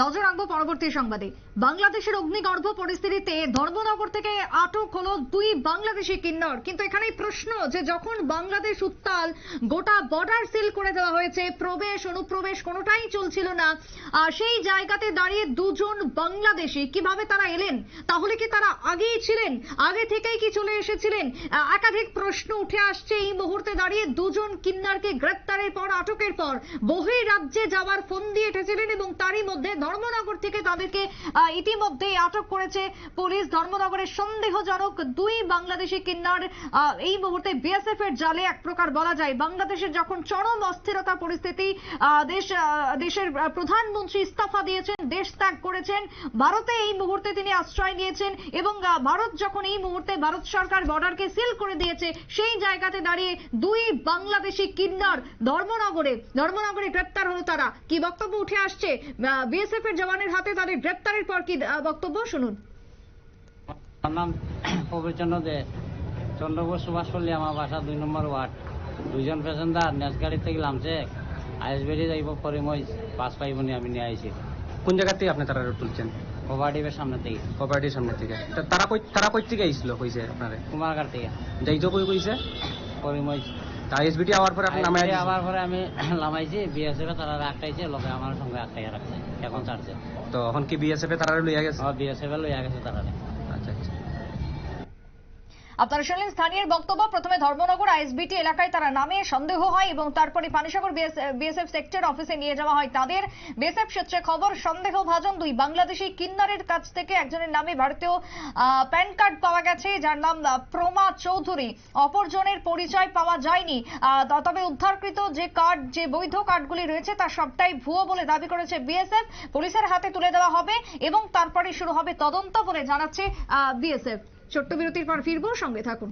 নজর রাখব পরবর্তী সংবাদে। বাংলাদেশের অগ্নিগর্ভ পরিস্থিতিতে ধর্মনগর থেকে আটক হলো দুই বাংলাদেশি কিন্নর। কিন্তু এখানেই প্রশ্ন যে যখন বাংলাদেশ উত্তাল, গোটা বর্ডার সিল করে দেওয়া হয়েছে, প্রবেশ, অনুপ্রবেশ কোনোটাই চলছিল না। আর সেই জায়গাতে দাঁড়িয়ে দুজন বাংলাদেশি, কীভাবে তারা এলেন? তাহলে কি তারা আগেই ছিলেন? আগে থেকেই কি চলে এসেছিলেন? একাধিক প্রশ্ন উঠে আসছে। এই মুহূর্তে দাঁড়িয়ে দুজন কিন্নারকে গ্রেপ্তারের পর, আটকের পর বহির রাজ্যে যাওয়ার ফোন দিয়ে এসেছিলেন এবং তারই মধ্যে ধর্মনগর থেকে তাদেরকে ইতিমধ্যেই আটক করেছে পুলিশ। ধর্মনগরের সন্দেহজনক দুই বাংলাদেশি কিন্নার এই মুহূর্তে বিএসএফ এর জালে এক প্রকার বলা যায়। বাংলাদেশের যখন চরম অস্থিরতা পরিস্থিতি দেশ দেশের প্রধানমন্ত্রী ইস্তফা দিয়েছেন, দেশ ত্যাগ করেছেন। ভারতে এই মুহূর্তে তিনি আশ্রয় নিয়েছেন এবং ভারত যখন এই মুহূর্তে ভারত সরকার বর্ডারকে সিল করে দিয়েছে, সেই জায়গাতে দাঁড়িয়ে দুই বাংলাদেশি কিন্নার ধর্মনগরে ধর্মনগরে গ্রেপ্তার হলো তারা। কি বক্তব্য উঠে আসছে? বিএসএফ এর জওয়ানের হাতে তাদের গ্রেপ্তারের পর কি বক্তব্য? শুনুন। আমার নাম প্রবীরচন্দ্র দে চন্দ্রপুর সুভাষপল্লী আমার বাসা দুই নম্বর ওয়ার্ড। দুইজন প্যাসেঞ্জার নেক্স গাড়ি থেকে নামছে আইএসবিডি যাইব পরে মই পাস পাইবনি আমি নিয়ে আইছি। কোন জায়গা থেকে আপনি তারা তুলছেন? কোভারডিপের সামনে থেকে। প্রপার্টির সামনে থেকে। তারা কই তারা কই থেকে আইছিল কইছে আপনারে? কুমারঘাট থেকে। যাইতো কই কইছে? পরে মই আইএসবিটি আওয়ার পরে আপনি নামাই আবার পরে আমি নামাইছি বিএসএফে তারা আটকাইছে লোকে আমার সঙ্গে আটকাইয়া রাখছে এখন চার্জে তো এখন কি বিএসএফ এ তারা লইয়া গেছে? বিএসএফ লইয়া গেছে তারা আচ্ছা আচ্ছা। আপনারা শুনলেন স্থানীয় বক্তব্য। প্রথমে ধর্মনগর আইএসবিটি এলাকায় তারা নামে সন্দেহ হয় এবং তারপরে পানিসাগর বিএসএফ সেক্টর অফিসে নিয়ে যাওয়া হয় তাদের। বিএসএফ সূত্রে খবর, সন্দেহভাজন দুই বাংলাদেশি কিন্নারের কাছ থেকে একজনের নামে ভারতীয় প্যান কার্ড পাওয়া গেছে, যার নাম প্রমা চৌধুরী। অপরজনের পরিচয় পাওয়া যায়নি। তবে উদ্ধারকৃত যে কার্ড, যে বৈধ কার্ডগুলি রয়েছে তা সবটাই ভুয়ো বলে দাবি করেছে বিএসএফ। পুলিশের হাতে তুলে দেওয়া হবে এবং তারপরে শুরু হবে তদন্ত বলে জানাচ্ছে বিএসএফ। ছোট্ট বিরতির পর ফিরবো সঙ্গে থাকুন।